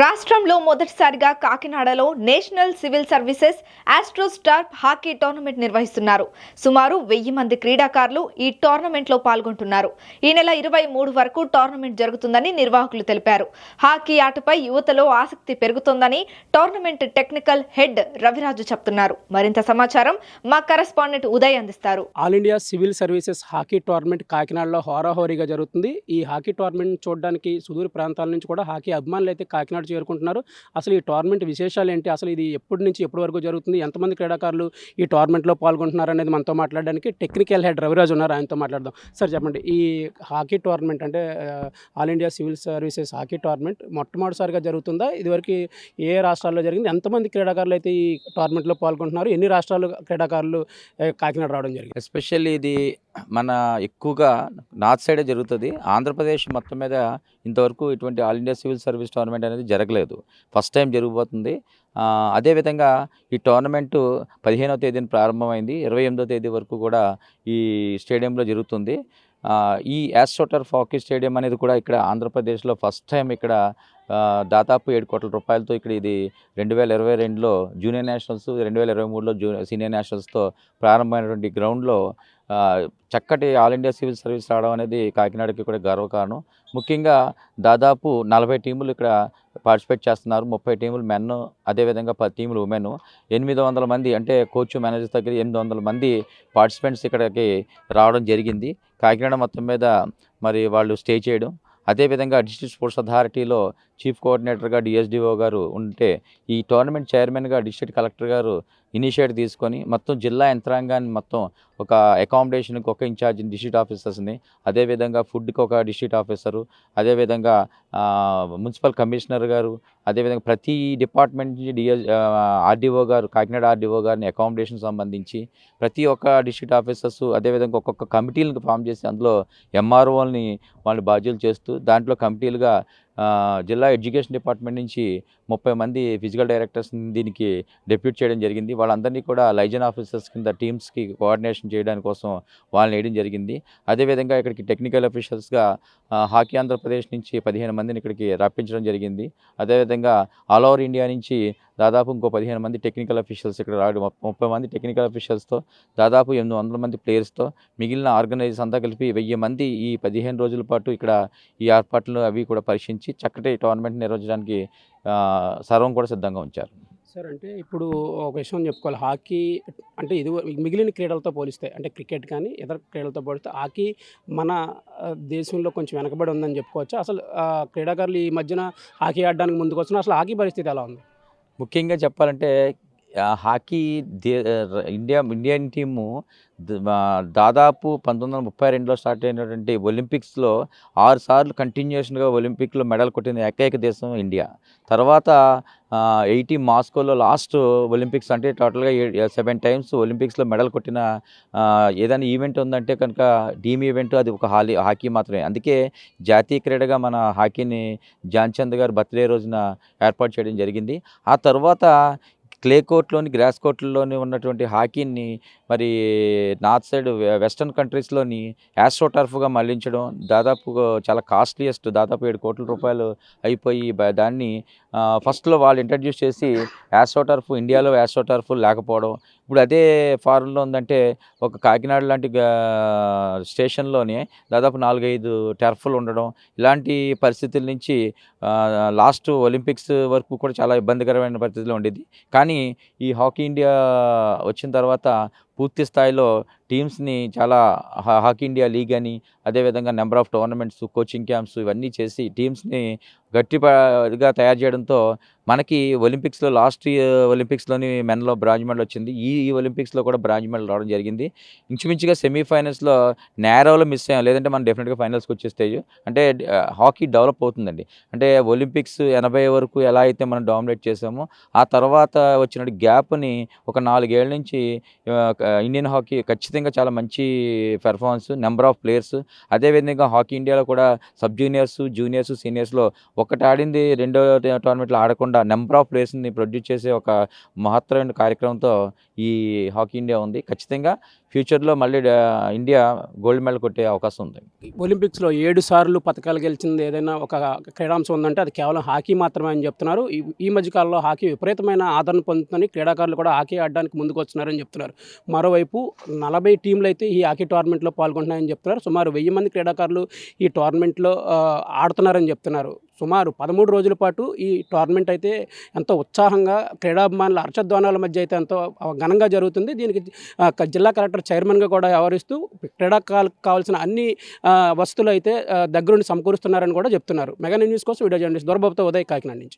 రాష్ట్రంలో మొదటిసారిగా కాకినాడలో national civil services astroturf hockey tournament నిర్వహిస్తున్నారు. సుమారు వెయ్యి మంది క్రీడాకారులు ఈ టోర్నమెంట్లో పాల్గొంటున్నారు. ఈ నెల ఇరవై మూడు వరకు టోర్నమెంట్ జరుగుతుందని నిర్వాహకులు తెలిపారు. హాకీ ఆటపై యువతలో ఆసక్తి పెరుగుతోందని టోర్నమెంట్ టెక్నికల్ హెడ్ రవిరాజు చెప్తున్నారు. మరింత సమాచారం మా కరెస్పాండెంట్ ఉదయ్ అందిస్తారు. All India civil services hockey tournament కాకినాడలో హోరాహోరీగా జరుగుతుంది. ఈ హాకీ టోర్నమెంట్ చూడడానికి సుదూర ప్రాంతాల నుంచి కూడా హాకీ అభిమానులు అయితే కాకినాడ చేరుకుంటున్నారు. అసలు ఈ టోర్నమెంట్ విశేషాలు ఏంటి? అసలు ఇది ఎప్పటి నుంచి ఎప్పటి వరకు జరుగుతుంది? ఎంతమంది క్రీడాకారులు ఈ టోర్నమెంట్లో పాల్గొంటున్నారు అనేది మనతో మాట్లాడడానికి టెక్నికల్ హెడ్ రవిరాజు ఉన్నారు. ఆయనతో మాట్లాడదాం. సార్ చెప్పండి. ఈ హాకీ టోర్నమెంట్ అంటే all India civil services hockey tournament మొట్టమొదటిసారిగా జరుగుతుందా? ఇదివరకు ఏ రాష్ట్రాల్లో జరిగింది? ఎంతమంది క్రీడాకారులు అయితే ఈ టోర్నమెంట్లో పాల్గొంటున్నారు? ఎన్ని రాష్ట్రాలు క్రీడాకారులు కాకినాడ రావడం జరిగింది? ఎస్పెషల్లీ ఇది మన ఎక్కువగా నార్త్ సైడే జరుగుతుంది. ఆంధ్రప్రదేశ్ మొత్తం మీద ఇంతవరకు ఇటువంటి all India civil service tournament అనేది జరగలేదు. ఫస్ట్ టైం జరగబోతుంది. అదేవిధంగా ఈ టోర్నమెంటు పదిహేనవ తేదీన ప్రారంభమైంది. ఇరవై ఎనిమిదో తేదీ వరకు కూడా ఈ స్టేడియంలో జరుగుతుంది. ఈ యాస్ట్రోటర్ హాకీ స్టేడియం అనేది కూడా ఇక్కడ ఆంధ్రప్రదేశ్లో ఫస్ట్ టైం ఇక్కడ దాదాపు ఏడు కోట్ల రూపాయలతో ఇక్కడ ఇది రెండు వేల ఇరవై రెండులో జూనియర్ నేషనల్స్ రెండు వేల ఇరవై మూడులో జూ సీనియర్ నేషనల్స్తో ప్రారంభమైనటువంటి గ్రౌండ్లో చక్కటి ఆల్ ఇండియా సివిల్ సర్వీస్ రావడం అనేది కాకినాడకి కూడా గర్వకారణం. ముఖ్యంగా దాదాపు నలభై టీములు ఇక్కడ పార్టిసిపేట్ చేస్తున్నారు. ముప్పై టీములు మెన్ అదేవిధంగా పది టీములు ఉమెన్. ఎనిమిది వందల మంది అంటే కోచ్ మేనేజర్ దగ్గర ఎనిమిది వందల మంది పార్టిసిపెంట్స్ ఇక్కడికి రావడం జరిగింది. కాకినాడ మొత్తం మీద మరి వాళ్ళు స్టే చేయడం. అదేవిధంగా డిస్ట్రిక్ట్ స్పోర్ట్స్ అథారిటీలో చీఫ్ కోఆర్డినేటర్గా డిఎస్డిఓ గారు ఉంటే ఈ టోర్నమెంట్ చైర్మన్గా డిస్ట్రిక్ట్ కలెక్టర్ గారు ఇనిషియేటివ్ తీసుకొని మొత్తం జిల్లా యంత్రాంగాన్ని మొత్తం ఒక అకామిడేషన్కి ఒక ఇన్ఛార్జ్ డిస్ట్రిక్ట్ ఆఫీసర్స్ని అదేవిధంగా ఫుడ్కి ఒక డిస్ట్రిక్ట్ ఆఫీసరు అదేవిధంగా మున్సిపల్ కమిషనర్ గారు అదేవిధంగా ప్రతి డిపార్ట్మెంట్ నుంచి డిఎ ఆర్డీఓ గారు కాకినాడ ఆర్డీఓ గారిని అకామిడేషన్ సంబంధించి ప్రతి ఒక్క డిస్ట్రిక్ట్ ఆఫీసర్స్ అదేవిధంగా ఒక్కొక్క కమిటీలను ఫామ్ చేసి అందులో ఎంఆర్ఓల్ని వాళ్ళు బాధ్యులు చేస్తూ దాంట్లో కమిటీలుగా జిల్లా ఎడ్యుకేషన్ డిపార్ట్మెంట్ నుంచి ముప్పై మంది ఫిజికల్ డైరెక్టర్స్ దీనికి డెప్యూట్ చేయడం జరిగింది. వాళ్ళందరినీ కూడా లైజన్ ఆఫీసర్స్ కింద టీమ్స్కి కోఆర్డినేషన్ చేయడానికి కోసం వాళ్ళని వేయడం జరిగింది. అదేవిధంగా ఇక్కడికి టెక్నికల్ అఫీషియల్స్గా హాకీ ఆంధ్రప్రదేశ్ నుంచి పదిహేను మందిని ఇక్కడికి రప్పించడం జరిగింది. అదేవిధంగా ఆల్ ఓవర్ ఇండియా నుంచి దాదాపు ఇంకో పదిహేను మంది టెక్నికల్ అఫీషియల్స్ ఇక్కడ రావడం ముప్పై మంది టెక్నికల్ అఫీషియల్స్తో దాదాపు ఎనిమిది వందల మంది ప్లేయర్స్తో మిగిలిన ఆర్గనైజర్స్ అంతా కలిపి వెయ్యి మంది ఈ పదిహేను రోజుల పాటు ఇక్కడ ఈ ఏర్పాట్లు అవి కూడా పరీక్షించి చక్కటి టోర్నమెంట్ నిర్వహించడానికి సర్వం కూడా సిద్ధంగా ఉంచారు. సార్ అంటే ఇప్పుడు ఒక విషయం చెప్పుకోవాలి. హాకీ అంటే ఇది మిగిలిన క్రీడలతో పోలిస్తే అంటే క్రికెట్ కానీ ఇతర క్రీడలతో పోలిస్తే హాకీ మన దేశంలో కొంచెం వెనకబడి ఉందని చెప్పుకోవచ్చు. అసలు క్రీడాకారులు ఈ మధ్యన హాకీ ఆడడానికి ముందుకు వస్తున్నారు అసలు హాకీ పరిస్థితి ఎలా ఉంది? ముఖ్యంగా చెప్పాలంటే hockey the India Indian team దాదాపు పంతొమ్మిది వందల ముప్పై రెండులో స్టార్ట్ అయినటువంటి ఒలింపిక్స్లో ఆరు సార్లు కంటిన్యూషన్గా ఒలింపిక్లో మెడల్ కొట్టిన ఏకైక దేశం ఇండియా. తర్వాత ఎయిటీ మాస్కోలో లాస్ట్ ఒలింపిక్స్ అంటే టోటల్గా సెవెన్ టైమ్స్ ఒలింపిక్స్లో మెడల్ కొట్టిన ఏదైనా ఈవెంట్ ఉందంటే కనుక టీమ్ ఈవెంట్ అది ఒక హాలీ హాకీ మాత్రమే. అందుకే జాతీయ క్రీడగా మన హాకీని ధ్యాన్ చంద్ గారు బర్త్డే రోజున ఏర్పాటు చేయడం జరిగింది. ఆ తర్వాత క్లే కోర్ట్లోని గ్రాస్ కోర్ట్లోని ఉన్నటువంటి హాకీని మరి నార్త్ సైడ్ వెస్టర్న్ కంట్రీస్లోని యాస్ట్రోటర్ఫ్గా మళ్ళించడం దాదాపు చాలా కాస్ట్లీయెస్ట్ దాదాపు ఏడు కోట్ల రూపాయలు అయిపోయి దాన్ని ఫస్ట్లో వాళ్ళు ఇంట్రడ్యూస్ చేసి యాస్ట్రోటర్ఫ్ ఇండియాలో యాస్ట్రోటర్ఫ్ లేకపోవడం. ఇప్పుడు అదే ఫారెన్లో ఉందంటే ఒక కాకినాడ లాంటి స్టేషన్లోనే దాదాపు నాలుగైదు టర్ఫ్లు ఉండడం. ఇలాంటి పరిస్థితుల నుంచి లాస్ట్ ఒలింపిక్స్ వరకు కూడా చాలా ఇబ్బందికరమైన పరిస్థితిలో ఉండేది. కానీ ఈ హాకీ ఇండియా వచ్చిన తర్వాత పూర్తి స్థాయిలో టీమ్స్ని చాలా హా- హాకీ ఇండియా లీగ్ అని అదేవిధంగా number of tournaments coaching camps ఇవన్నీ చేసి టీమ్స్ని గట్టిగా తయారు చేయడంతో మనకి ఒలింపిక్స్లో లాస్ట్ ఒలింపిక్స్లోని మెన్లో బ్రాంజ్ మెడల్ వచ్చింది. ఈ ఈ ఒలింపిక్స్లో కూడా బ్రాంజ్ మెడల్ రావడం జరిగింది. ఇంచుమించుగా సెమీఫైనల్స్లో నేరోలో మిస్ అయ్యాం. లేదంటే మనం డెఫినెట్గా ఫైనల్స్కి వచ్చే స్టేజ్. అంటే హాకీ డెవలప్ అవుతుందండి. అంటే ఒలింపిక్స్ ఎనభై వరకు ఎలా అయితే మనం డామినేట్ చేసామో ఆ తర్వాత వచ్చిన గ్యాప్ని ఒక నాలుగేళ్ళ నుంచి ఇండియన్ హాకీ ఖచ్చితంగా చాలా మంచి పెర్ఫార్మెన్స్ నెంబర్ ఆఫ్ ప్లేయర్స్ అదేవిధంగా హాకీ ఇండియాలో కూడా సబ్ జూనియర్స్ జూనియర్స్ సీనియర్స్లో ఒకటి ఆడింది రెండో టోర్నమెంట్లో ఆడకుండా నెంబర్ ఆఫ్ ప్లేయర్స్ని ప్రొడ్యూస్ చేసే ఒక మహత్తరమైన కార్యక్రమంతో ఈ హాకీ ఇండియా ఉంది. ఖచ్చితంగా ఫ్యూచర్లో మళ్ళీ ఇండియా గోల్డ్ మెడల్ కొట్టే అవకాశం ఉంది. ఒలింపిక్స్లో ఏడు సార్లు పథకాలు గెలిచింది ఏదైనా ఒక క్రీడాంశం ఉందంటే అది కేవలం హాకీ మాత్రమే అని చెప్తున్నారు. ఈ మధ్యకాలంలో హాకీ విపరీతమైన ఆదరణ పొందుతుందని క్రీడాకారులు కూడా హాకీ ఆడడానికి ముందుకు వస్తున్నారని చెప్తున్నారు. మరోవైపు నలభై టీంలు అయితే ఈ హాకీ టోర్నమెంట్లో పాల్గొంటున్నాయని చెప్తున్నారు. సుమారు వెయ్యి మంది క్రీడాకారులు ఈ టోర్నమెంట్లో ఆడుతున్నారని చెప్తున్నారు. సుమారు పదమూడు రోజుల పాటు ఈ టోర్నమెంట్ అయితే ఎంతో ఉత్సాహంగా క్రీడాభిమానుల హర్షధ్వానాల మధ్య అయితే ఎంతో ఘనంగా జరుగుతుంది. దీనికి జిల్లా కలెక్టర్ చైర్మన్గా కూడా వ్యవహరిస్తూ క్రీడాకారులకు కావాల్సిన అన్ని ఆ, వసతులు అయితే దగ్గరుండి సమకూరుస్తున్నారని కూడా చెప్తున్నారు. మెగా న్యూస్ కోసం వీడియో జర్నలిస్ట్ దొరబాబుతో ఉదయ్ కాకినాడ నుంచి.